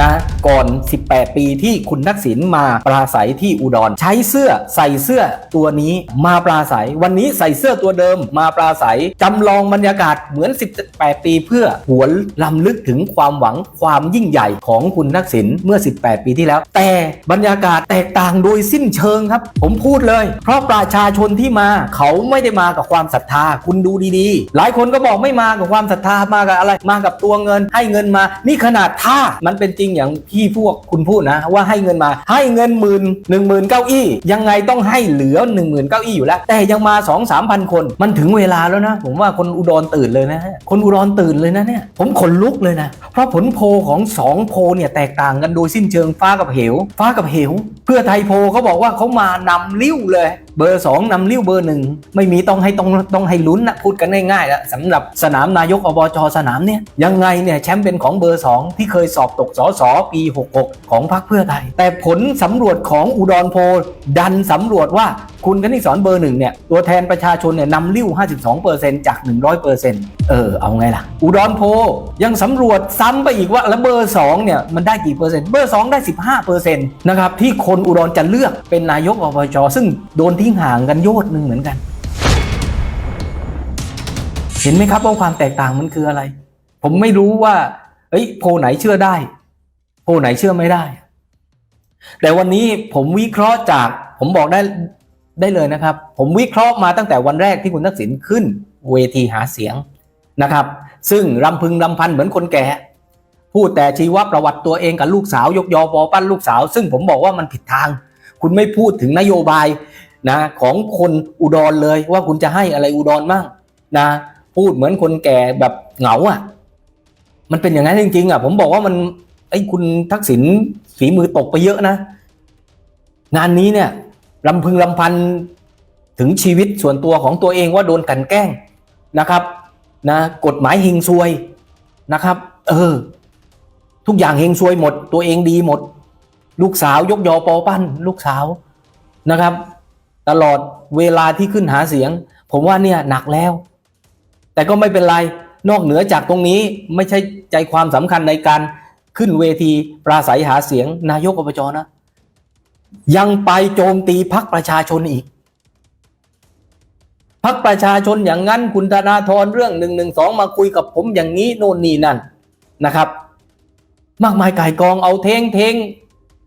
นะก่อน 18 ปีที่คุณทักษิณมาปราศัยที่อุดร ใช้เสื้อใส่เสื้อตัวนี้มาปราศัย วันนี้ใส่เสื้อตัวเดิมมาปราศัยจำลองบรรยากาศเหมือน 18 ปีเพื่อหวนลำลึกถึงความหวังความยิ่งใหญ่ของคุณทักษิณเมื่อ 18 ปีที่แล้ว แต่บรรยากาศแตกต่างโดยสิ้นเชิงครับ ผมพูดเลย เพราะประชาชนที่มาเขาไม่ได้มากับความศรัทธา คุณดูดีๆ หลายคนก็บอกไม่มากับความศรัทธามากับอะไรมากับตัวเงินให้เงินมา นี่ขนาดถ้ามันเป็นจริงอย่างที่พวกคุณพูดนะ ว่าให้เงินมาให้เงินหมื่นหนึ่งหมื่นเก้าอี้ยังไงต้องให้เหลือ1 0,000เก้าอี้อยู่แล้ว แต่ยังมา2 3 0 0 0คน มันถึงเวลาแล้วนะ ผมว่าคนอุดรตื่นเลยนะคนอุดรตื่นเลยนะเนี่ยผมขนลุกเลยนะ เพราะผลโพของสองโพเนี่ยแตกต่างกันโดยสิ้นเชิงฟ้ากับเหว ฟ้ากับเหว เพื่อไทยโพเขาบอกว่าเขามานำลิ้วเลยเบอร์สองนำลิ้วเบอร์หนึ่งไม่มีต้องให้ต้องต้องให้ลุ้นนะพูดกันง่ายๆแล้วสำหรับสนามนายกอบจสนามเนี่ยยังไงเนี่ยแชมป์เป็นของเบอร์สองที่เคยสอบตกสอสอปี 66 ของพรรคเพื่อไทย แต่ผลสำรวจของอุดรโพลดันสำรวจว่าคุณกนิษฐ์สอนเบอร์หนึ่งเนี่ยตัวแทนประชาชนเนี่ยนำลิ้ว 52%จาก 100%เออ เอาไงล่ะ อุดรโพลยังสำรวจซ้ำไปอีกว่า แล้วเบอร์ 2 เนี่ย มันได้กี่เปอร์เซ็นต์ เบอร์ 2 ได้ 15%นะครับ ที่คนอุดรจะเลือกเป็นนายกอบจซึ่งโดนทิ้งห่างกันโยดหนึ่งเหมือนกัน เห็นไหมครับว่าความแตกต่างมันคืออะไร ผมไม่รู้ว่า เอ้ยโพไหนเชื่อได้ โพไหนเชื่อไม่ได้ แต่วันนี้ผมวิเคราะห์จาก ผมบอกได้ได้เลยนะครับ ผมวิเคราะห์มาตั้งแต่วันแรกที่คุณทักษิณขึ้น เวทีหาเสียงนะครับ ซึ่งรำพึงรำพันเหมือนคนแก่พูดแต่ชีวประวัติตัวเองกับลูกสาวยกยอปอปั้นลูกสาว ซึ่งผมบอกว่ามันผิดทาง คุณไม่พูดถึงนโยบาย นะของคนอุดรเลยว่าคุณจะให้อะไรอุดรมั่งนะพูดเหมือนคนแก่แบบเหงาอะ มันเป็นอย่างนั้นจริงๆอะ ผมบอกว่ามันไอ้คุณทักษิณฝีมือตกไปเยอะนะ งานนี้เนี่ยรำพึงรำพันถึงชีวิตส่วนตัวของตัวเองว่าโดนกันแกล้งนะครับนะกฎหมายเฮงซวยนะครับ เออ ทุกอย่างเฮงซวยหมด ตัวเองดีหมด ลูกสาวยกยอปอปั้น ลูกสาวนะครับ ตลอดเวลาที่ขึ้นหาเสียง ผมว่าเนี่ยหนักแล้ว แต่ก็ไม่เป็นไรนอกเหนือจากตรงนี้ไม่ใช่ใจความสำคัญในการขึ้นเวทีปราศัยหาเสียงนายกอบจนะ ยังไปโจมตีพักประชาชนอีกพักประชาชนอย่างนั้นคุณธนาธรเรื่องหนึ่งหนึ่งสองมาคุยกับผมอย่างนี้โน่นนี่นั่นนะครับ มากมายก่ายกองเอาเทงเทง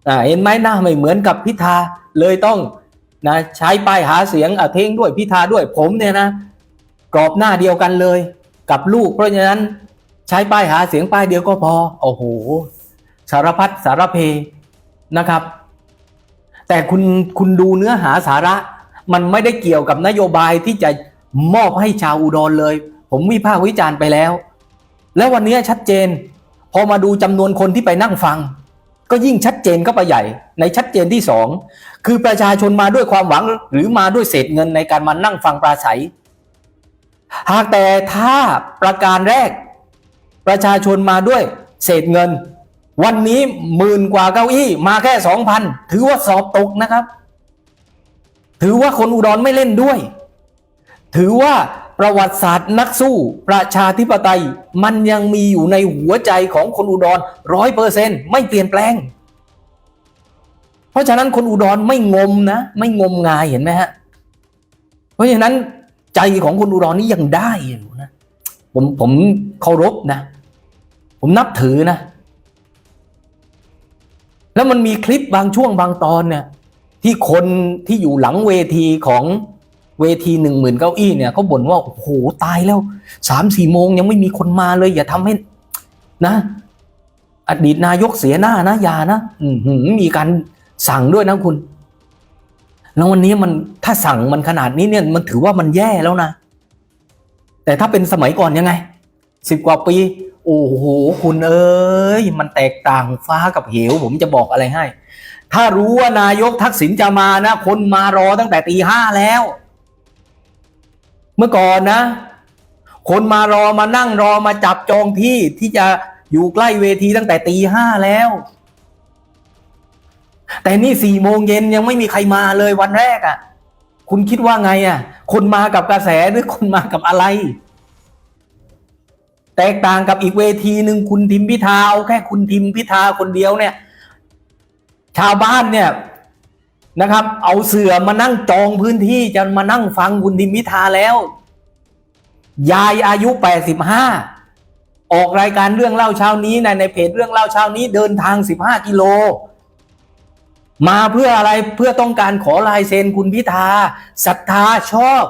อ่าเห็นไหมหน้าไม่เหมือนกับพิธาเลยต้อง นะใช้ป้ายหาเสียงเทงด้วยพิธาด้วยผมเนี่ยนะกรอบหน้าเดียวกันเลย กับลูก เพราะฉะนั้นใช้ป้ายหาเสียงป้ายเดียวก็พอโอ้โหสารพัดสารเพนะครับ แต่คุณคุณดูเนื้อหาสาระ มันไม่ได้เกี่ยวกับนโยบายที่จะมอบให้ชาวอุดรเลย ผมวิพากษ์วิจารณ์ไปแล้ว แล้ววันนี้ชัดเจน พอมาดูจำนวนคนที่ไปนั่งฟัง ก็ยิ่งชัดเจนเข้าไปใหญ่ ในชัดเจนที่สอง คือประชาชนมาด้วยความหวังหรือมาด้วยเศษเงินในการมานั่งฟังปราศัย หากแต่ถ้าประการแรก ประชาชนมาด้วยเศษเงิน วันนี้หมื่นกว่าเก้าอี้มาแค่สองพันถือว่าสอบตกนะครับ ถือว่าคนอุดรไม่เล่นด้วย ถือว่าประวัติศาสตร์นักสู้ประชาธิปไตย มันยังมีอยู่ในหัวใจของคนอุดรร้อยเปอร์เซ็นไม่เปลี่ยนแปลง เพราะฉะนั้นคนอุดรไม่งมนะ ไม่งมงายเห็นไหมฮะ เพราะฉะนั้นใจของคนอุดรนี่ยังได้อยู่นะ ผมผมเคารพนะ ผมนับถือนะ แล้วมันมีคลิปบางช่วงบางตอนเนี่ย ที่คนที่อยู่หลังเวทีของเวทีหนึ่งหมื่นเก้าอี้เนี่ยเขาบ่นว่าโอ้โหตายแล้วสามสี่โมงยังไม่มีคนมาเลย อย่าทำให้นะ อดีตนายกเสียหน้านะอย่านะมีการ สั่งด้วยนะคุณ แล้ววันนี้มันถ้าสั่งมันขนาดนี้เนี่ยมันถือว่ามันแย่แล้วนะ แต่ถ้าเป็นสมัยก่อนยังไงสิบกว่าปี โอ้โหคุณเอ้ยมันแตกต่างฟ้ากับเหว ผมจะบอกอะไรให้ ถ้ารู้ว่านายกทักษิณจะมานะ คนมารอตั้งแต่ตีห้าแล้ว เมื่อก่อนนะ คนมารอมานั่งรอมาจับจองที่ที่จะอยู่ใกล้เวทีตั้งแต่ตีห้าแล้ว แต่นี่สี่โมงเย็นยังไม่มีใครมาเลยวันแรกอะ่ะ คุณคิดว่าไงอะ่ะ คนมากับกระแสหรือคนมากับอะไร แตกต่างกับอีกเวทีหนึ่งคุณทิมพิธาเอาแค่คุณทิมพิธาคนเดียวเนี่ย ชาวบ้านเนี่ยนะครับ เอาเสือมานั่งจองพื้นที่จะมานั่งฟังคุณทิมพิธาแล้ว ยายอายุ85ออกรายการเรื่องเล่าเช้านี้ในในเพจเรื่องเล่าเช้านี้เดินทาง15กิโล มาเพื่ออะไรเพื่อต้องการขอลายเซ็นคุณพิธาศรัทธาชอบ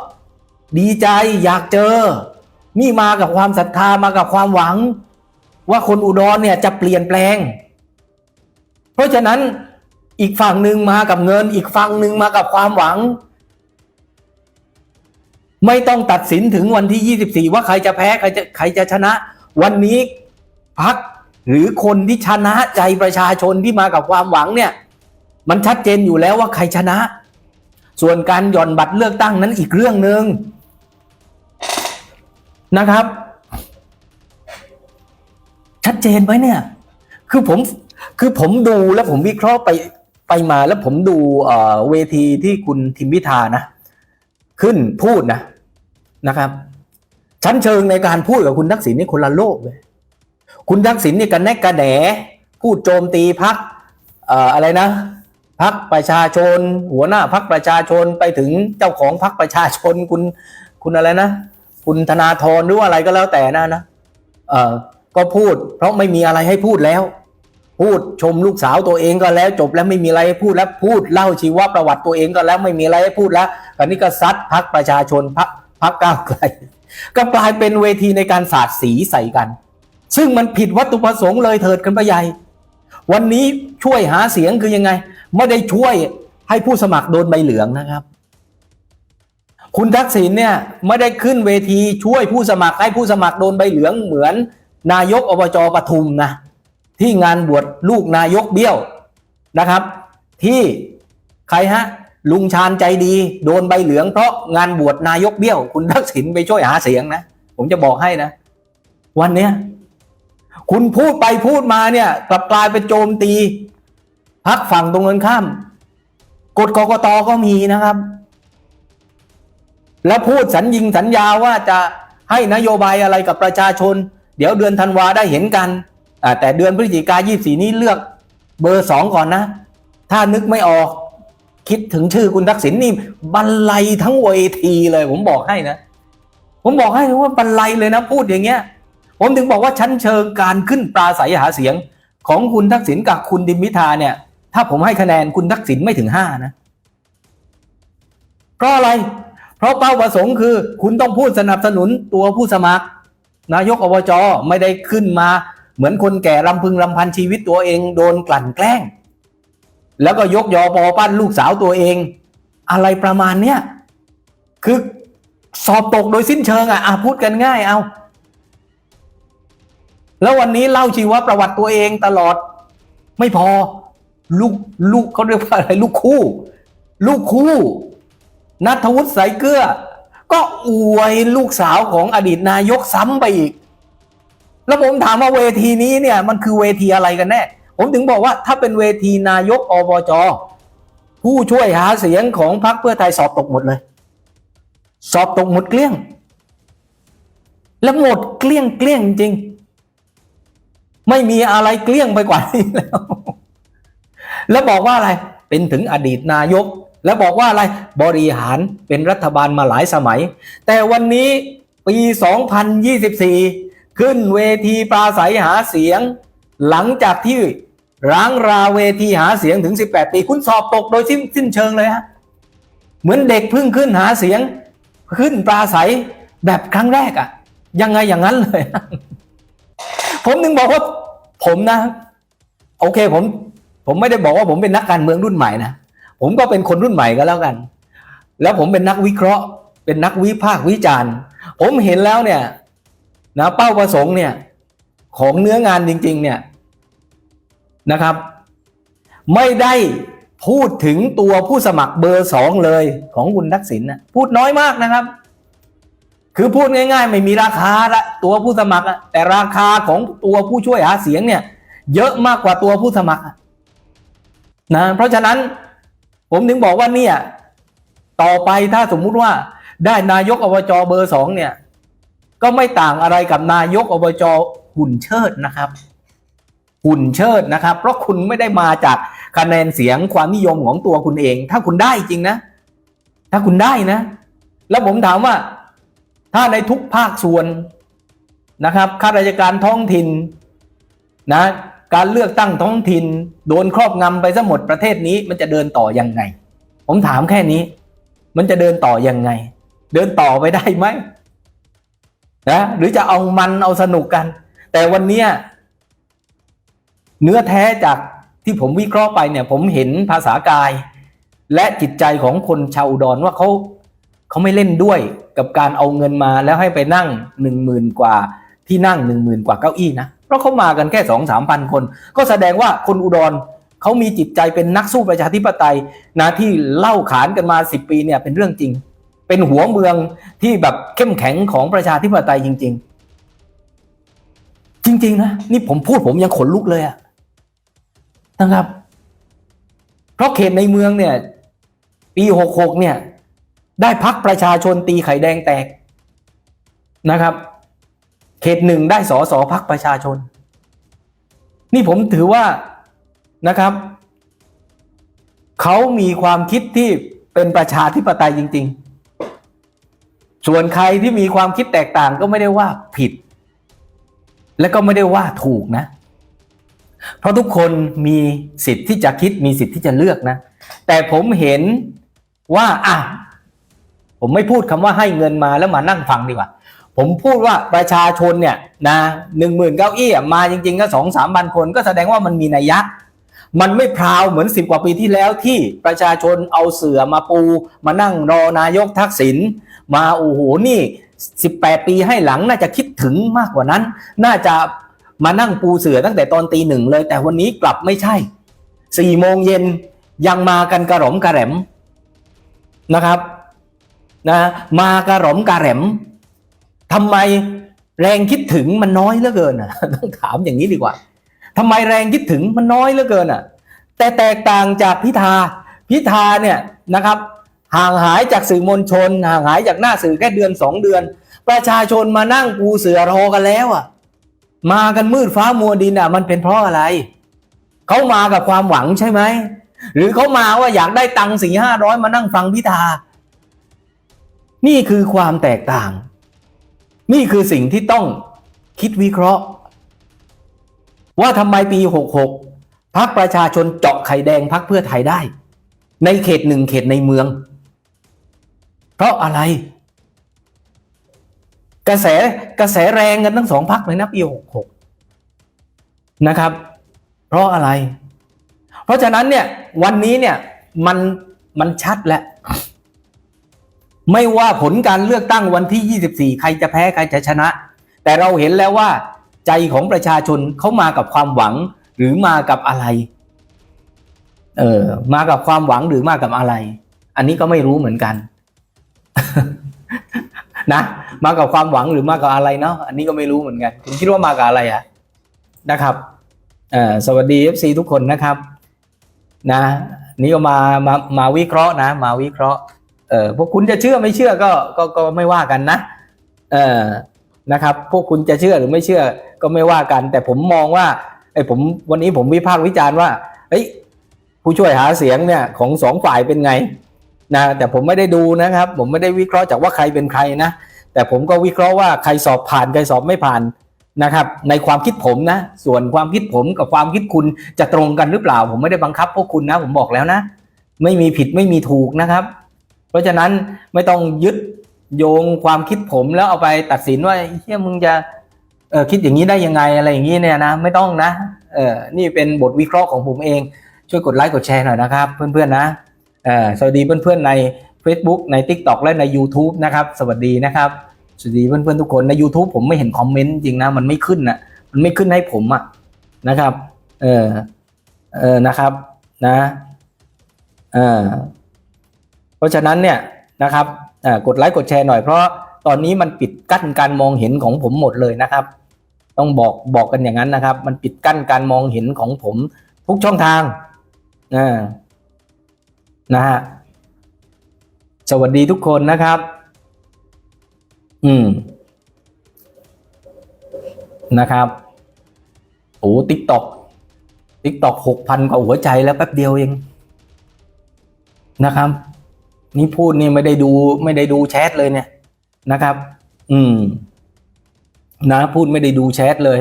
ดีใจอยากเจอ นี่มากับความศรัทธามากับความหวัง ว่าคนอุดรเนี่ยจะเปลี่ยนแปลง เพราะฉะนั้นอีกฝั่งหนึ่งมากับเงิน อีกฝั่งหนึ่งมากับความหวัง ไม่ต้องตัดสินถึงวันที่ 24 ว่าใครจะแพ้ใครจะใครจะชนะ วันนี้พักหรือคนที่ชนะใจประชาชนที่มากับความหวังเนี่ย มันชัดเจนอยู่แล้วว่าใครชนะ ส่วนการหย่อนบัตรเลือกตั้งนั้นอีกเรื่องหนึ่งนะครับ ชัดเจนไหมเนี่ย คือผมคือผมดูแล้วผมวิเคราะห์ไปไปมาแล้วผมดูเอ่อเวทีที่คุณทิมพิธานะ ขึ้นพูดนะนะครับ ชั้นเชิงในการพูดกับคุณทักษิณนี่คนละโลกเลยคุณทักษิณนี่กันแนกกระแหนพูดโจมตีพักเอ่ออะไรนะ พักประชาชน หัวหน้าพักประชาชนไปถึงเจ้าของพักประชาชนคุณคุณอะไรนะ คุณธนาธรหรือว่าอะไรก็แล้วแต่นะนะเออก็พูด เพราะไม่มีอะไรให้พูดแล้ว พูดชมลูกสาวตัวเองก็แล้ว จบแล้วไม่มีอะไรให้พูดแล้วพูดเล่าชีวประวัติตัวเองก็แล้วไม่มีอะไรให้พูดแล้วตอนนี้ก็ซัดพักประชาชนพักพักก้าวไกลก็กลายเป็นเวทีในการสาดสีใส่กัน ซึ่งมันผิดวัตถุประสงค์เลยเถิดกันไปใหญ่ วันนี้ช่วยหาเสียงคือยังไง ไม่ได้ช่วยให้ผู้สมัครโดนใบเหลืองนะครับ คุณทักษิณเนี่ยไม่ได้ขึ้นเวทีช่วยผู้สมัครให้ผู้สมัครโดนใบเหลืองเหมือน นายกอบจปทุมนะที่งานบวชลูกนายกเบี้ยวนะครับ ที่ใครฮะลุงชาญใจดี โดนใบเหลืองเพราะงานบวชนายกเบี้ยว คุณทักษิณไปช่วยหาเสียงนะ ผมจะบอกให้นะ วันเนี้ยคุณพูดไปพูดมาเนี่ยกลับกลายเป็นโจมตี พักฝั่งตรงกันข้ามกฎกกตก็มีนะครับ แล้วพูดสัญญิงสัญญาว่าจะให้นโยบายอะไรกับประชาชน เดี๋ยวเดือนธันวาได้เห็นกันแต่เดือนพฤศจิกายี่สี่นี้เลือกเบอร์สองก่อนนะ ถ้านึกไม่ออกคิดถึงชื่อคุณทักษิณนี่บรรลัยทั้งเวทีเลย ผมบอกให้นะ ผมบอกให้ว่าบรรลัยเลยนะ พูดอย่างเงี้ย ผมถึงบอกว่าชั้นเชิงการขึ้นปราศัยหาเสียง ของคุณทักษิณกับคุณดิมพิธาเนี่ย ถ้าผมให้คะแนนคุณทักษิณไม่ถึงห้านะ เพราะอะไร เพราะเป้าประสงค์คือ คุณต้องพูดสนับสนุนตัวผู้สมัคร นายกอบจไม่ได้ขึ้นมา เหมือนคนแก่รำพึงรำพันชีวิตตัวเองโดนกลั่นแกล้ง แล้วก็ยกยอปอปั้นลูกสาวตัวเอง อะไรประมาณเนี้ยคือสอบตกโดยสิ้นเชิงอะอะพูดกันง่ายเอาแล้ววันนี้เล่าชีวประวัติตัวเองตลอดไม่พอ ลูกลูกเขาเรียกว่าอะไรลูกคู่ ลูกคู่นัทวุฒิสายเกลือ ก็อวยลูกสาวของอดีตนายกซ้ำไปอีก แล้วผมถามว่าเวทีนี้เนี่ยมันคือเวทีอะไรกันแน่ ผมถึงบอกว่าถ้าเป็นเวทีนายกอบจผู้ช่วยหาเสียงของพรรคเพื่อไทยสอบตกหมดเลย สอบตกหมดเกลี้ยง แล้วหมดเกลี้ยงเกลี้ยงจริง ไม่มีอะไรเกลี้ยงไปกว่านี้แล้ว แล้วบอกว่าอะไรเป็นถึงอดีตนายก แล้วบอกว่าอะไรบริหารเป็นรัฐบาลมาหลายสมัย แต่วันนี้ปี 2024 ขึ้นเวทีปราศัยหาเสียง หลังจากที่ร้างราเวทีหาเสียงถึง 18 ปี คุณสอบตกโดยสิ้นสิ้นเชิงเลยฮะเหมือนเด็กเพิ่งขึ้นหาเสียง ขึ้นปราศัยแบบครั้งแรกอะ่ะยังไงอย่างนั้นเลย ผมถึงบอกว่าผมนะ โอเคผม ผมไม่ได้บอกว่าผมเป็นนักการเมืองรุ่นใหม่นะผมก็เป็นคนรุ่นใหม่ก็แล้วกัน แล้วผมเป็นนักวิเคราะห์ เป็นนักวิพากษ์วิจารณ์ ผมเห็นแล้วเนี่ยนะเป้าประสงค์เนี่ยของเนื้องานจริง ๆ เนี่ยนะครับ ไม่ได้พูดถึงตัวผู้สมัครเบอร์สองเลยของคุณทักษิณนะพูดน้อยมากนะครับ คือพูดง่าย ๆ ไม่มีราคาละตัวผู้สมัครแต่ราคาของตัวผู้ช่วยหาเสียงเนี่ย เยอะมากกว่าตัวผู้สมัคร นะเพราะฉะนั้นผมถึงบอกว่าเนี่ย ต่อไปถ้าสมมุติว่าได้นายกอบจเบอร์สองเนี่ย ก็ไม่ต่างอะไรกับนายกอบจหุ่นเชิดนะครับ หุ่นเชิดนะครับ เพราะคุณไม่ได้มาจากคะแนนเสียงความนิยมของตัวคุณเอง ถ้าคุณได้จริงนะ ถ้าคุณได้นะ แล้วผมถามว่า ถ้าในทุกภาคส่วนนะครับข้าราชการท้องถิ่นนะ การเลือกตั้งท้องถิ่นโดนครอบงำไปซะหมดประเทศนี้มันจะเดินต่อยังไง ผมถามแค่นี้ มันจะเดินต่อยังไง เดินต่อไปได้ไหมนะหรือจะเอามันเอาสนุกกัน แต่วันเนี้ยเนื้อแท้จากที่ผมวิเคราะห์ไปเนี่ยผมเห็นภาษากาย และจิตใจของคนชาวอุดรว่าเขาเขาไม่เล่นด้วยกับการเอาเงินมาแล้วให้ไปนั่งหนึ่งหมื่นกว่าที่นั่งหนึ่งหมื่นกว่าเก้าอี้นะ ราะเขามากันแค่สองสามพันคน ก็แสดงว่าคนอุดรเขามีจิตใจเป็นนักสู้ประชาธิปไตยนะที่เล่าขานกันมาสิบปีเนี่ยเป็นเรื่องจริง เป็นหัวเมืองที่แบบเข้มแข็งของประชาธิปไตยจริง ๆ จริง ๆ นะนี่ผมพูดผมยังขนลุกเลยอะนะครับ เพราะเขตในเมืองเนี่ย ปีหกหกเนี่ย ได้พักประชาชนตีไข่แดงแตกนะครับ เขตหนึ่งได้สอสอพักประชาชน นี่ผมถือว่านะครับ เขามีความคิดที่เป็นประชาธิปไตยจริง ๆ ส่วนใครที่มีความคิดแตกต่างก็ไม่ได้ว่าผิด และก็ไม่ได้ว่าถูกนะ เพราะทุกคนมีสิทธิ์ที่จะคิดมีสิทธิ์ที่จะเลือกนะ แต่ผมเห็นว่าอะผมไม่พูดคำว่าให้เงินมาแล้วมานั่งฟังดีกว่า ผมพูดว่าประชาชนเนี่ยนะหนึ่งหมื่นเก้าอี้มาจริง ๆ ก็สองสามพันคนก็แสดงว่ามันมีนัยยะ มันไม่พราวเหมือนสิบกว่าปีที่แล้วที่ประชาชนเอาเสือมาปู มานั่งรอนายกทักษิณมาโอ้โหนี่สิบแปดปีให้หลังน่าจะคิดถึงมากกว่านั้น น่าจะมานั่งปูเสือตั้งแต่ตอนตีหนึ่งเลย แต่วันนี้กลับไม่ใช่สี่โมงเย็นยังมากันกระหล่อมกระแหลมนะครับนะมากระหล่อมกระแหลม ทำไมแรงคิดถึงมันน้อยเหลือเกินอะต้องถามอย่างนี้ดีกว่าทำไมแรงคิดถึงมันน้อยเหลือเกินอะ แต่แตกต่างจากพิธาพิธาเนี่ยนะครับ ห่างหายจากสื่อมวลชน ห่างหายจากหน้าสื่อแค่เดือนสองเดือน ประชาชนมานั่งปูเสือรอกันแล้วอะ มากันมืดฟ้ามัวดินอะ มันเป็นเพราะอะไรเขามากับความหวังใช่ไหมหรือเขามาว่าอยากได้ตังค์สี่ห้าร้อยมานั่งฟังพิธา นี่คือความแตกต่าง นี่คือสิ่งที่ต้องคิดวิเคราะห์ ว่าทำไมปีหกหกพักประชาชนเจาะไข่แดงพักเพื่อไทยได้ ในเขตหนึ่งเขตในเมือง เพราะอะไร กระแสกระแสแรงกันทั้งสองพักเลยนะปีหกหกนะครับ เพราะอะไร เพราะฉะนั้นเนี่ยวันนี้เนี่ยมันมันชัดแล้ว ไม่ว่าผลการเลือกตั้งวันที่ 24 ใครจะแพ้ใครจะชนะ แต่เราเห็นแล้วว่า ใจของประชาชนเขามากับความหวังหรือมากับอะไรเออมากับความหวังหรือมากับอะไร อันนี้ก็ไม่รู้เหมือนกัน นะ มากับความหวังหรือมากับอะไรเนาะอันนี้ก็ไม่รู้เหมือนกันคุณคิดว่ามากับอะไรอะนะครับเออสวัสดี FC ทุกคนนะครับ นะ นี่ก็มามามาวิเคราะห์นะ มาวิเคราะห์ เออพวกคุณจะเชื่อไม่เชื่อก็ก็ก็ไม่ว่ากันนะเออนะครับ พวกคุณจะเชื่อหรือไม่เชื่อก็ไม่ว่ากัน แต่ผมมองว่าไอ้ผมวันนี้ผมวิพากษ์วิจารณ์ว่าเฮ้ยผู้ช่วยหาเสียงเนี่ยของสองฝ่ายเป็นไงนะแต่ผมไม่ได้ดูนะครับ ผมไม่ได้วิเคราะห์จากว่าใครเป็นใครนะแต่ผมก็วิเคราะห์ว่าใครสอบผ่านใครสอบไม่ผ่านนะครับ ในความคิดผมนะ ส่วนความคิดผมกับความคิดคุณจะตรงกันหรือเปล่า ผมไม่ได้บังคับพวกคุณนะ ผมบอกแล้วนะ ไม่มีผิดไม่มีถูกนะครับ ราะฉะนั้นไม่ต้องยึดโยงความคิดผมแล้วเอาไปตัดสินว่าเฮียมึงจะเออคิดอย่างนี้ได้ยังไงอะไรอย่างนี้เนี่ยนะไม่ต้องนะเออนี่เป็นบทวิเคราะห์ของผมเอง ช่วยกดไลค์กดแชร์หน่อยนะครับ เพื่อนๆนะเออสวัสดีเพื่อนๆใน Facebook ใน TikTok และใน YouTube นะครับ สวัสดีนะครับ สวัสดีเพื่อนๆทุกคนใน YouTube ผมไม่เห็นคอมเมนต์จริงนะ มันไม่ขึ้นนะมันไม่ขึ้นให้ผมอะนะครับเออเออนะครับนะเออ เพราะฉะนั้นเนี่ยนะครับกดไลค์กดแชร์หน่อยเพราะตอนนี้มันปิดกั้นการมองเห็นของผมหมดเลยนะครับ ต้องบอกบอกกันอย่างนั้นนะครับ มันปิดกั้นการมองเห็นของผมทุกช่องทางนะฮะสวัสดีทุกคนนะครับ อืม นะครับโอ้ติ๊กตอกติ๊กตอกหกพันกว่าหัวใจแล้วแป๊บเดียวเองนะครับ นี่พูดนี่ไม่ได้ดูไม่ได้ดูแชทเลยเนี่ยนะครับ อืม นะพูดไม่ได้ดูแชทเลย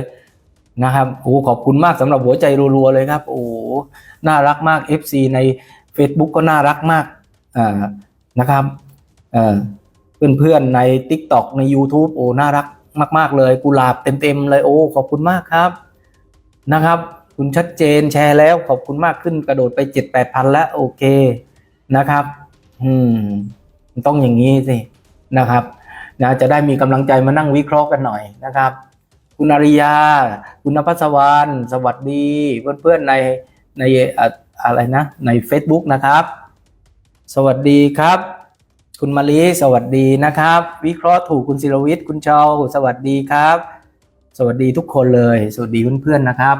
นะครับโอ้ขอบคุณมากสำหรับหัวใจรัวๆเลยครับ โอ้น่ารักมาก FC ใน Facebook ก็น่ารักมากอ่านะครับเอ่อเพื่อนๆใน TikTok ใน YouTube โอ้น่ารักมาก ๆ เลยกุหลาบเต็มๆเลยโอ้ขอบคุณมากครับนะครับ คุณชัดเจนแชร์แล้วขอบคุณมากขึ้นกระโดดไปเจ็ดแปดพันแล้วโอเคนะครับ อืมมันต้องอย่างนี้สินะครับนะจะได้มีกำลังใจมานั่งวิเคราะห์กันหน่อยนะครับ คุณอาริยา คุณนภัสวรรณสวัสดี เพื่อนๆในในอะอะไรนะ ใน Facebook นะครับ สวัสดีครับ คุณมาลีสวัสดีนะครับ วิเคราะห์ถูกคุณศิรวิทย์คุณเชาสวัสดีครับ สวัสดีทุกคนเลย สวัสดีเพื่อนๆนะครับ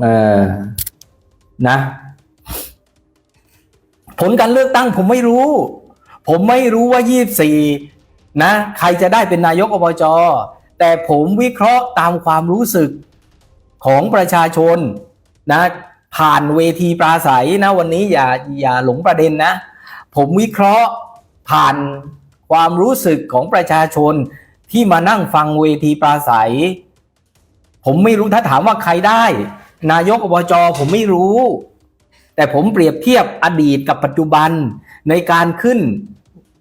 เออนะ ผลการเลือกตั้งผมไม่รู้ ผมไม่รู้ว่า 24 นะ ใครจะได้เป็นนายกอบจแต่ผมวิเคราะห์ตามความรู้สึกของประชาชนนะผ่านเวทีปราศัยนะวันนี้อย่าอย่าหลงประเด็นนะ ผมวิเคราะห์ผ่านความรู้สึกของประชาชนที่มานั่งฟังเวทีปราศัย ผมไม่รู้ถ้าถามว่าใครได้ นายกอบจผมไม่รู้ แต่ผมเปรียบเทียบอดีตกับปัจจุบันในการขึ้น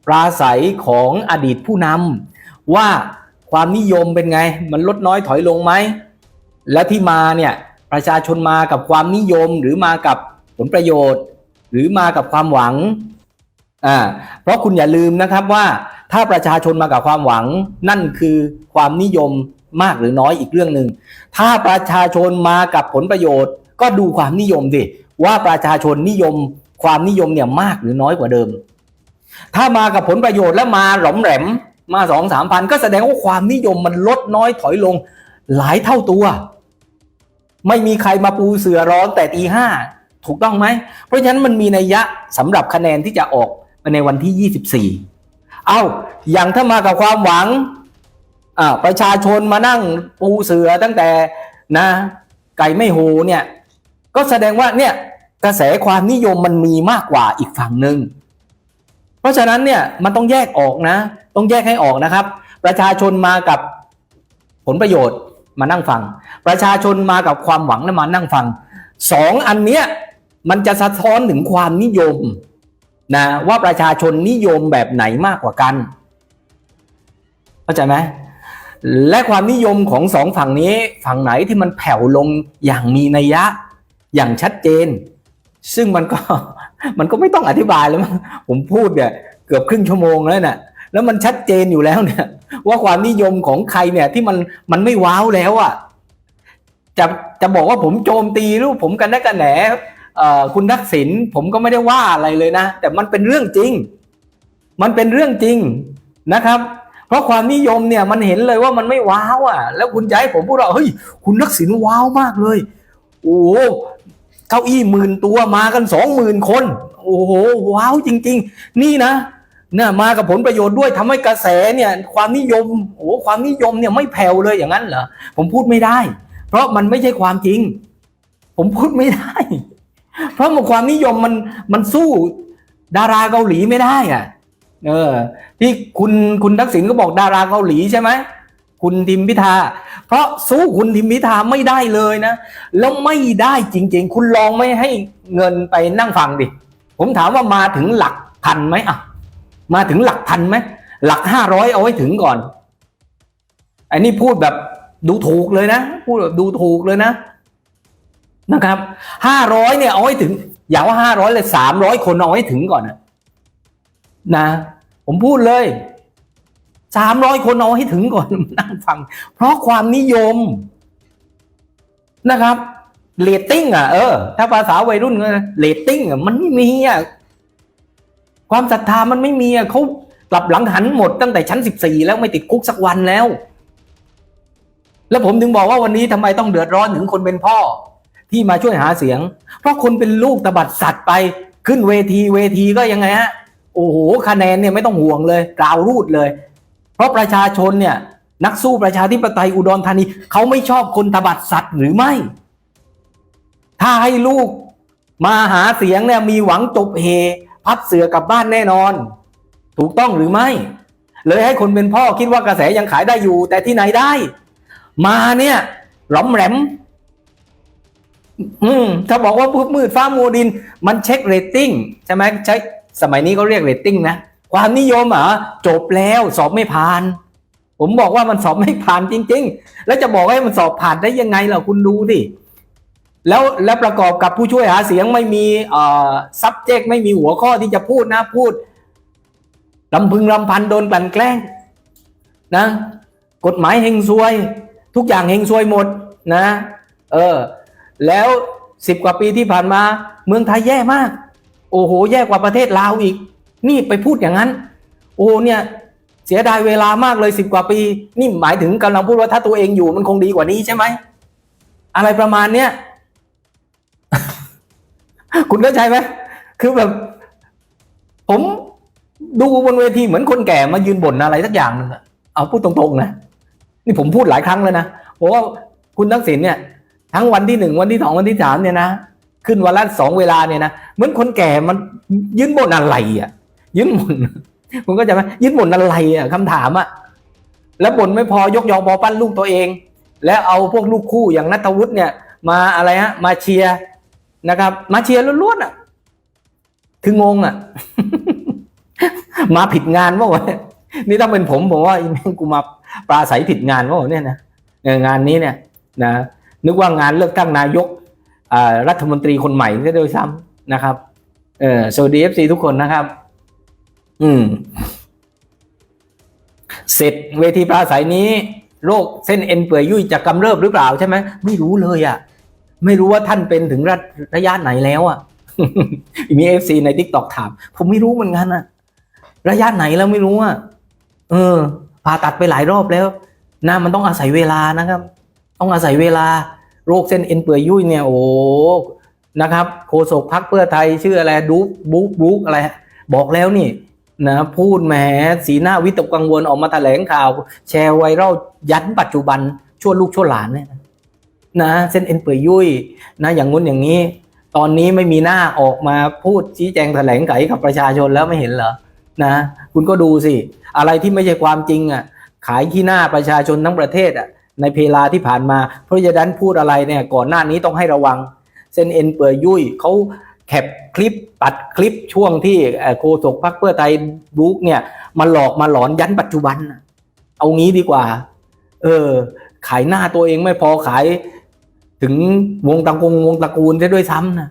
ปราศัยของอดีตผู้นำว่าความนิยมเป็นไง มันลดน้อยถอยลงไหม แล้วที่มาเนี่ยประชาชนมากับความนิยมหรือมากับผลประโยชน์ หรือมากับความหวังอ่าเพราะคุณอย่าลืมนะครับว่าถ้าประชาชนมากับความหวัง นั่นคือความนิยมมากหรือน้อยอีกเรื่องหนึ่งถ้าประชาชนมากับผลประโยชน์ ก็ดูความนิยมสิ ว่าประชาชนนิยมความนิยมเนี่ยมากหรือน้อยกว่าเดิม ถ้ามากับผลประโยชน์แล้วมาหลอมแหลมมาสองสามพันก็แสดงว่าความนิยมมันลดน้อยถอยลงหลายเท่าตัว ไม่มีใครมาปูเสือร้อนแต่ตีห้าถูกต้องไหม เพราะฉะนั้นมันมีนัยยะสำหรับคะแนนที่จะออกในวันที่ 24 เอาอย่างถ้ามากับความหวังประชาชนมานั่งปูเสือตั้งแต่นะไก่ไม่โหเนี่ย ก็แสดงว่าเนี่ยกระแสความนิยมมันมีมากกว่าอีกฝั่งหนึ่งเพราะฉะนั้นเนี่ยมันต้องแยกออกนะ ต้องแยกให้ออกนะครับ ประชาชนมากับผลประโยชน์มานั่งฟัง ประชาชนมากับความหวังและมานั่งฟังสองอันเนี้ยมันจะสะท้อนถึงความนิยมนะว่าประชาชนนิยมแบบไหนมากกว่ากันเข้าใจไหมและความนิยมของสองฝั่งนี้ฝั่งไหนที่มันแผ่วลงอย่างมีนัยยะ อย่างชัดเจน ซึ่งมันก็มันก็ไม่ต้องอธิบายแล้วมั้งผมพูดเนี่ยเกือบครึ่งชั่วโมงแล้วนี่ยแล้วมันชัดเจนอยู่แล้วเนี่ย ว่าความนิยมของใครเนี่ยที่มันมันไม่ว้าวแล้วอะจะจะบอกว่าผมโจมตีหรือผมกันได้กันแหน่คุณทักษิณผมก็ไม่ได้ว่าอะไรเลยนะ แต่มันเป็นเรื่องจริง มันเป็นเรื่องจริงนะครับ เพราะความนิยมเนี่ยมันเห็นเลยว่ามันไม่ว้าวอะ แล้วคุณจะให้ผมพูดว่าเฮ้ยคุณทักษิณว้าวมากเลย โอ้ เก้าอี้หมื่นตัวมากันสองหมื่นคน โอ้โหว้าวจริง ๆ นี่นะเนี่ยมากับผลประโยชน์ด้วยทำให้กระแสเนี่ยความนิยมโอ้โหความนิยมเนี่ยไม่แผ่วเลยอย่างนั้นเหรอผมพูดไม่ได้ เพราะมันไม่ใช่ความจริง ผมพูดไม่ได้ เพราะความนิยมมันมันสู้ดาราเกาหลีไม่ได้อะเออที่คุณคุณทักษิณก็บอกดาราเกาหลีใช่ไหม คุณทิมพิธา เพราะสู้คุณทิมพิธาไม่ได้เลยนะ แล้วไม่ได้จริง ๆ คุณลองไม่ให้เงินไปนั่งฟังดิ ผมถามว่ามาถึงหลักพันไหมอะ มาถึงหลักพันไหม หลักห้าร้อยเอาไว้ถึงก่อนอ้นี่พูดแบบดูถูกเลยนะ พูดแบบดูถูกเลยนะ นะครับห้าร้อยเนี่ยเอาให้ถึง อย่าว่าห้าร้อยเลยสามร้อยคนเอาให้ถึงก่อนนะ นะ ผมพูดเลย สามร้อยคนเอาให้ถึงก่อนนั่งฟัง เพราะความนิยมนะครับเรตติ้งอะเออถ้าภาษาวัยรุ่นเรตติ้งอะมันไม่มีอะความศรัทธามันไม่มีอะเขากลับหลังหันหมดตั้งแต่ชั้นสิบสี่แล้วไม่ติดคุกสักวันแล้ว แล้วผมถึงบอกว่าวันนี้ทำไมต้องเดือดร้อนถึงคนเป็นพ่อ ที่มาช่วยหาเสียง เพราะคนเป็นลูกตบัดสัตว์ไปขึ้นเวทีเวทีก็ยังไงฮะโอ้โหคะแนนเนี่ยไม่ต้องห่วงเลยกล่าวรูดเลย เพราะประชาชนเนี่ยนักสู้ประชาธิปไตยอุดรธานีเขาไม่ชอบคนตบัดสัตว์หรือไม่ ถ้าให้ลูกมาหาเสียงเนี่ยมีหวังจบเฮ พับเสือกลับบ้านแน่นอน ถูกต้องหรือไม่ เลยให้คนเป็นพ่อคิดว่ากระแสยังขายได้อยู่ แต่ที่ไหนได้ มาเนี่ยหลอมแหลมอืมถ้าบอกว่าพูดมืดฟ้ามัวดิน มันเช็คเรตติ้งใช่ไหมใช้สมัยนี้เขาเรียกเรตติ้งนะ ความนิยมอะจบแล้วสอบไม่ผ่าน ผมบอกว่ามันสอบไม่ผ่านจริง ๆ แล้วจะบอกให้มันสอบผ่านได้ยังไงล่ะคุณดูดิแล้วแล้วประกอบกับผู้ช่วยหาเสียงไม่มีเอ่อ subject ไม่มีหัวข้อที่จะพูดนะพูดลำพึงลำพันโดนกลั่นแกล้งนะกฎหมายเฮงซวย ทุกอย่างเฮงซวยหมดนะ เออ แล้วสิบกว่าปีที่ผ่านมา เมืองไทยแย่มาก โอ้โห แย่กว่าประเทศลาวอีก นี่ไปพูดอย่างนั้น โอ้เนี่ย เสียดายเวลามากเลยสิบกว่าปี นี่หมายถึงกำลังพูดว่าถ้าตัวเองอยู่มันคงดีกว่านี้ใช่ไหมอะไรประมาณเนี้ยคุณเข้าใจไหมคือแบบ ผมดูบนเวทีเหมือนคนแก่มายืนบ่นอะไรสักอย่างหนึ่งเอาพูดตรงๆนะนี่ผมพูดหลายครั้งเลยนะผมว่าคุณทักษิณเนี่ย ทั้งวันที่หนึ่งวันที่สองวันที่สามเนี่ยนะขึ้นวันละสองเวลาเนี่ยนะเหมือนคนแก่มันยืนบ่นอะไรอะ ยืนบ่นคุณก็จะไหมยืนบ่นอะไรอะคำถามอะแล้วบ่นไม่พอยกยอพอปั้นลูกตัวเอง แล้วเอาพวกลูกคู่อย่างนัทวุฒิเนี่ย มาอะไรฮะ มาเชียร์นะครับ มาเชียร์ล้วนๆอะคืองงอะ มาผิดงานเมื่อวะนี่ถ้าเป็นผมผมว่าอีแม่งกูมาปราศัยผิดงานวะเนี่ยนะงานนี้เนี่ยนะนึกว่างานเลือกตั้งนายกอ่ารัฐมนตรีคนใหม่ซะโดยซ้ำนะครับเออสวัสดีเอฟซีทุกคนนะครับ อืม เสร็จเวทีปราศัยนี้โรคเส้นเอ็นเปื่อยยุ่ยจะกำเริบหรือเปล่าใช่ไหมไม่รู้เลยอะ่ะ ไม่รู้ว่าท่านเป็นถึงระระยะไหนแล้วอะ่ะ มีเอฟซีในทิกตอกถาม ผมไม่รู้เหมือนกันอะระยะไหนแล้วไม่รู้อะเออผ่าตัดไปหลายรอบแล้วนะมันต้องอาศัยเวลานะครับ ต้องอาศัยเวลา โรคเส้นเอ็นเปื่อยยุ่ยเนี่ย โอ้นะครับโฆษกพักเพื่อไทยชื่ออะไรดูบุ๊กบุ๊กอะไร บอกแล้วนี่ นะพูดแหมสีหน้าวิตกกังวลออกมาแถลงข่าว แชร์ไวรัลยันปัจจุบันชั่วลูกชั่วหลานเนี่ยนะเส้นเอ็นเปื่อยยุ่ยนะอย่างงู้นอย่างนี้ ตอนนี้ไม่มีหน้าออกมาพูดชี้แจงแถลงไขกับประชาชนแล้วไม่เห็นเหรอนะคุณก็ดูสิ อะไรที่ไม่ใช่ความจริงอะขายที่หน้าประชาชนทั้งประเทศอะในเพลาที่ผ่านมา เพราะฉะนั้นพูดอะไรเนี่ยก่อนหน้านี้ต้องให้ระวัง เส้นเอ็นเปื่อยยุ่ยเขา แคปคลิปตัดคลิปช่วงที่โฆษกพรรคเพื่อไทยบุ๊กเนี่ยมาหลอกมาหลอนยันปัจจุบัน เอางี้ดีกว่า เออ ขายหน้าตัวเองไม่พอขายถึงวงตระกงวงตระกูลได้ด้วยซ้ำนะ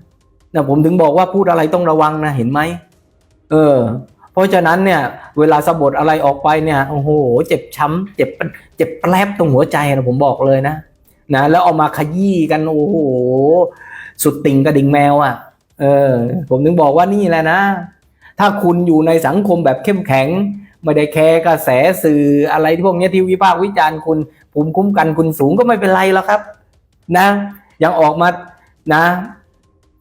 นะผมถึงบอกว่าพูดอะไรต้องระวังนะเห็นไหมเออ เพราะฉะนั้นเนี่ย เวลาสะบดอะไรออกไปเนี่ยโอ้โห เจ็บช้ำเจ็บเจ็บแปลบตรงหัวใจนะผมบอกเลยนะนะแล้วเอามาขยี้กันโอ้โหสุดติ่งกระดิ่งแมวอะ่ะ เออ ผมถึงบอกว่านี่แหละนะ ถ้าคุณอยู่ในสังคมแบบเข้มแข็ง ไม่ได้แคร์กระแสสื่ออะไรที่พวกนี้ที่วิพากษ์วิจารณ์คุณภูมิคุ้มกันคุณสูงก็ไม่เป็นไรแล้วครับ นะ ยังออกมานะ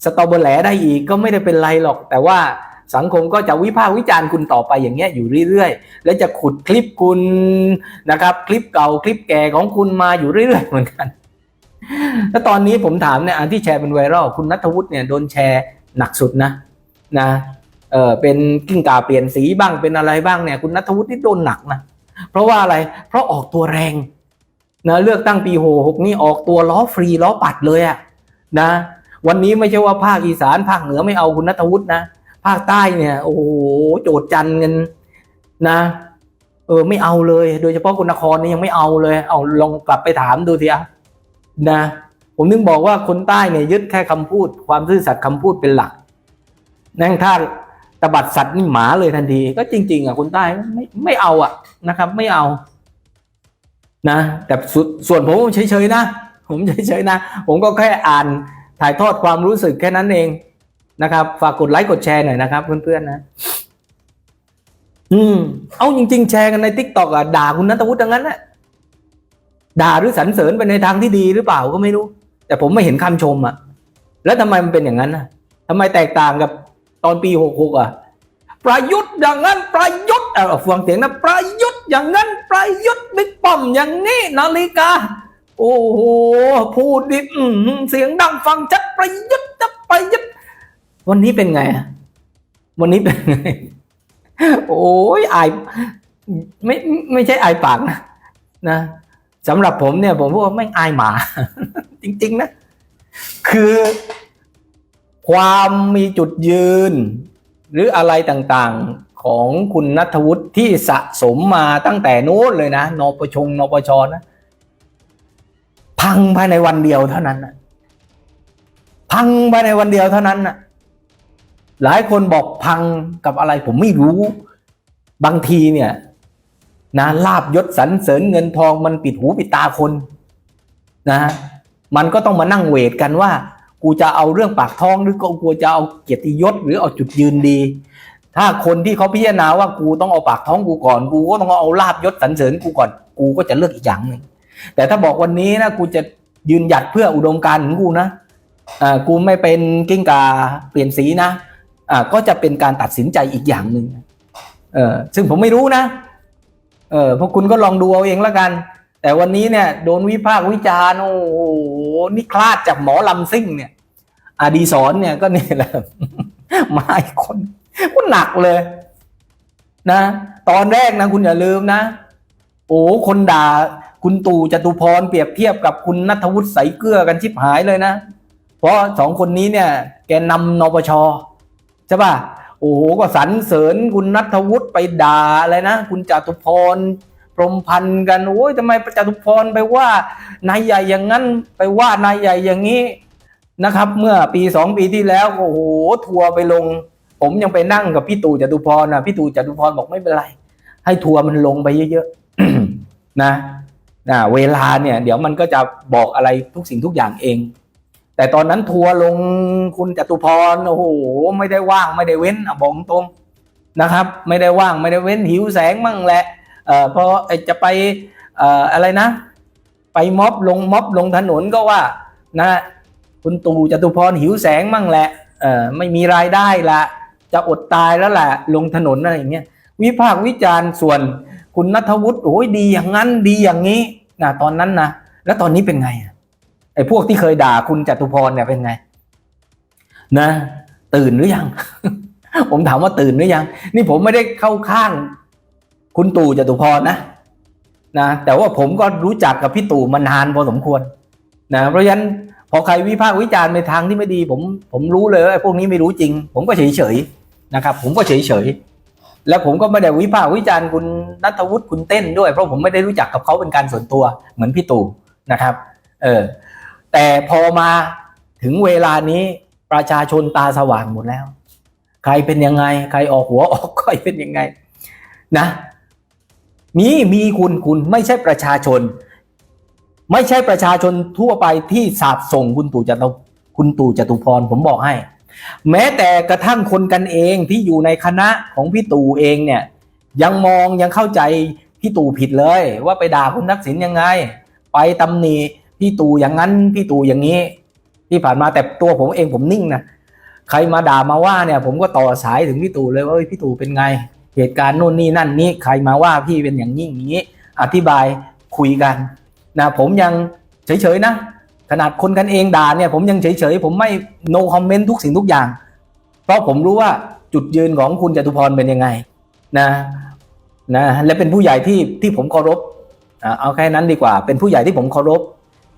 สตอเบอร์แหลได้อีกก็ไม่ได้เป็นไรหรอก แต่ว่าสังคมก็จะวิพากษ์วิจารณ์คุณต่อไปอย่างเงี้ยอยู่เรื่อยๆ แล้วจะขุดคลิปคุณนะครับ คลิปเก่าคลิปแก่ของคุณมาอยู่เรื่อยๆเหมือนกัน แล้วตอนนี้ผมถามเนี่ยอันที่แชร์เป็นไวรัลคุณนัทวุฒิเนี่ยโดนแชร์หนักสุดนะนะเออเป็นกิ้งก่าเปลี่ยนสีบ้างเป็นอะไรบ้างเนี่ยคุณนัทวุฒินี่โดนหนักนะเพราะว่าอะไรเพราะออกตัวแรงนะเลือกตั้งปีหกนี่ออกตัวล้อฟรีล้อปัดเลยอะนะ วันนี้ไม่ใช่ว่าภาคอีสานภาคเหนือไม่เอาคุณนัทวุฒินะภาคใต้เนี่ยโอ้โหโจดจันกันนะ เออไม่เอาเลย โดยเฉพาะคุณนครนี่ยังไม่เอาเลย เอาลองกลับไปถามดูสิอะ นะผมนึกบอกว่าคนใต้เนี่ยยึดแค่คำพูด ความซื่อสัตย์คำพูดเป็นหลักนั่งถ้าตบัดสัตว์นี่หมาเลยทันที ก็จริง ๆอะคนใต้ไม่ไม่เอาอะนะครับ ไม่เอา นะ แต่ส่วนผมเฉยๆนะผมเฉยๆนะ ผมก็แค่อ่านถ่ายทอดความรู้สึกแค่นั้นเองนะครับ ฝากกดไลค์กดแชร์หน่อยนะครับ เพื่อนๆนะ อืม เอาจริง ๆ แชร์กันในทิกตอกอะด่าคุณนัทวุฒิดังนั้นแหละ ด่าหรือสรรเสริญไปในทางที่ดีหรือเปล่าก็ไม่รู้ แต่ผมไม่เห็นคำชมอะ แล้วทำไมมันเป็นอย่างนั้นอะทำไมแตกต่างกับตอนปีหกหกอะ ประยุทธ์อย่างนั้นประยุทธ์อะฟังเสียงนะประยุทธ์อย่างนั้นประยุทธ์บิ๊กป้อมอย่างนี้นาฬิกา โอ้โหพูดดิอื้อหือเสียงดังฟังชัดประยุทธ์จะประยุทธ์วันนี้เป็นไงอะวันนี้เป็นไงโอ้ยอายไม่ไม่ใช่อายปากนะนะ สำหรับผมเนี่ยผมว่าไม่อายหมา จริง ๆ นะ คือ ความมีจุดยืน หรืออะไรต่างๆของคุณนัทวุฒิที่สะสมมาตั้งแต่นู้นเลยนะนปชงนปชนะ พังภายในวันเดียวเท่านั้นนะพังภายในวันเดียวเท่านั้นนะหลายคนบอกพังกับอะไรผมไม่รู้ บางทีเนี่ย นะลาบยศสรรเสริญเงินทองมันปิดหูปิดตาคนนะมันก็ต้องมานั่งเวทกันว่า กูจะเอาเรื่องปากท้องหรือกูจะเอาเกียรติยศหรือเอาจุดยืนดี ถ้าคนที่เขาพิจารณาว่ากูต้องเอาปากท้องกูก่อน กูก็ต้องเอาลาบยศสรรเสริญกูก่อน กูก็จะเลือกอีกอย่างหนึ่งแต่ถ้าบอกวันนี้นะกูจะยืนหยัดเพื่ออุดมการณ์ของกูนะอ่ากูไม่เป็นกิ้งกาเปลี่ยนสีนะอ่าก็จะเป็นการตัดสินใจอีกอย่างหนึ่งเออซึ่งผมไม่รู้นะ เออพวกคุณก็ลองดูเอาเองแล้วกัน แต่วันนี้เนี่ยโดนวิพากษ์วิจารณ์โอ้โหนี่คลาดจากหมอลำซิ่งเนี่ย อดีศรเนี่ยก็นี่แหละมาอีกคนก็หนักเลย นะ ตอนแรกนะคุณอย่าลืมนะ โอ้คนด่า คุณตู่จตุพรเปรียบเทียบกับคุณนัทวุฒิใสเกลือกันชิบหายเลยนะ เพราะสองคนนี้เนี่ย แกนำนปชใช่ป่ะ โอ้โหก็สรรเสริญคุณนัทวุฒิไปด่าอะไรนะ คุณจตุพรพรมพันธ์กันโอ้ยทำไมจตุพรไปว่านายใหญ่อย่างนั้นไปว่านายใหญ่อย่างนี้นะครับ เมื่อปีสองปีที่แล้วโอ้โหทัวร์ไปลง ผมยังไปนั่งกับพี่ตู่จตุพรนะพี่ตู่จตุพรบอกไม่เป็นไร ให้ทัวร์มันลงไปเยอะๆนะนะเวลาเนี่ย เดี๋ยวมันก็จะบอกอะไรทุกสิ่งทุกอย่างเอง แต่ตอนนั้นทัวร์ลงคุณจตุพรโอ้โหไม่ได้ว่างไม่ได้เว้นอบอกตรงนะครับ ไม่ได้ว่างไม่ได้เว้นหิวแสงมั่งแหละเอ่อพอจะไปเอ่ออะไรนะ ไปม็อบลงม็อบลงถนนก็ว่านะคุณตู่จตุพรหิวแสงมั่งแหละเอ่อไม่มีรายได้ละจะอดตายแล้วแหละลงถนนอะไรอย่างเงี้ยวิพากษ์วิจารณ์ส่วนคุณนัทวุฒิโอ้ยดีอย่างนั้นดีอย่างนี้นะตอนนั้นนะแล้วตอนนี้เป็นไงอะ ไอ้พวกที่เคยด่าคุณจตุพรเนี่ยเป็นไง นะ ตื่นหรือยัง ผมถามว่าตื่นหรือยัง นี่ผมไม่ได้เข้าข้าง คุณตู่จตุพรนะนะแต่ว่าผมก็รู้จักกับพี่ตู่มานานพอสมควรนะเพราะฉะนั้นพอใครวิพากษ์วิจารณ์ในทางที่ไม่ดี ผมผมรู้เลยว่าไอ้พวกนี้ไม่รู้จริง ผมก็เฉยเฉยนะครับ ผมก็เฉยเฉยแล้วผมก็ไม่ได้วิพากษ์วิจารณ์คุณนัทวุฒิคุณเต้นด้วย เพราะผมไม่ได้รู้จักกับเขาเป็นการส่วนตัวเหมือนพี่ตู่นะครับ เออ แต่พอมาถึงเวลานี้ประชาชนตาสว่างหมดแล้ว ใครเป็นยังไง ใครออกหัวออกก้อยเป็นยังไงนะมีมีคุณคุณไม่ใช่ประชาชน ไม่ใช่ประชาชนทั่วไปที่สาบส่งคุณตู่จตุคุณตู่จตุพรผมบอกให้ แม้แต่กระทั่งคนกันเองที่อยู่ในคณะของพี่ตู่เองเนี่ย ยังมองยังเข้าใจพี่ตู่ผิดเลย ว่าไปด่าคุณทักษิณยังไง ไปตำหนิ พี่ตู่อย่างนั้นพี่ตู่อย่างนี้ ที่ผ่านมาแต่ตัวผมเองผมนิ่งนะใครมาด่ามาว่าเนี่ยผมก็ต่อสายถึงพี่ตู่เลยว่าพี่ตู่เป็นไง เหตุการณ์โน่นนี่นั่นนี้ใครมาว่าพี่เป็นอย่างนี้อย่างนี้ อธิบายคุยกันนะผมยังเฉยๆนะ ขนาดคนกันเองด่าเนี่ยผมยังเฉยๆผมไม่ no comment ทุกสิ่งทุกอย่าง เพราะผมรู้ว่าจุดยืนของคุณจตุพรเป็นยังไงนะนะและเป็นผู้ใหญ่ที่ที่ผมเคารพเอาแค่นั้นดีกว่า เป็นผู้ใหญ่ที่ผมเคารพ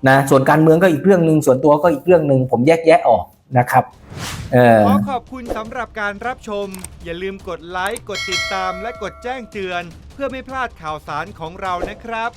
นะส่วนการเมืองก็อีกเรื่องหนึ่งส่วนตัวก็อีกเรื่องหนึ่งผมแยกแยะออกนะครับออขอขอบคุณสำหรับการรับชม อย่าลืมกดไลค์กดติดตามและกดแจ้งเตือน เพื่อไม่พลาดข่าวสารของเรานะครับ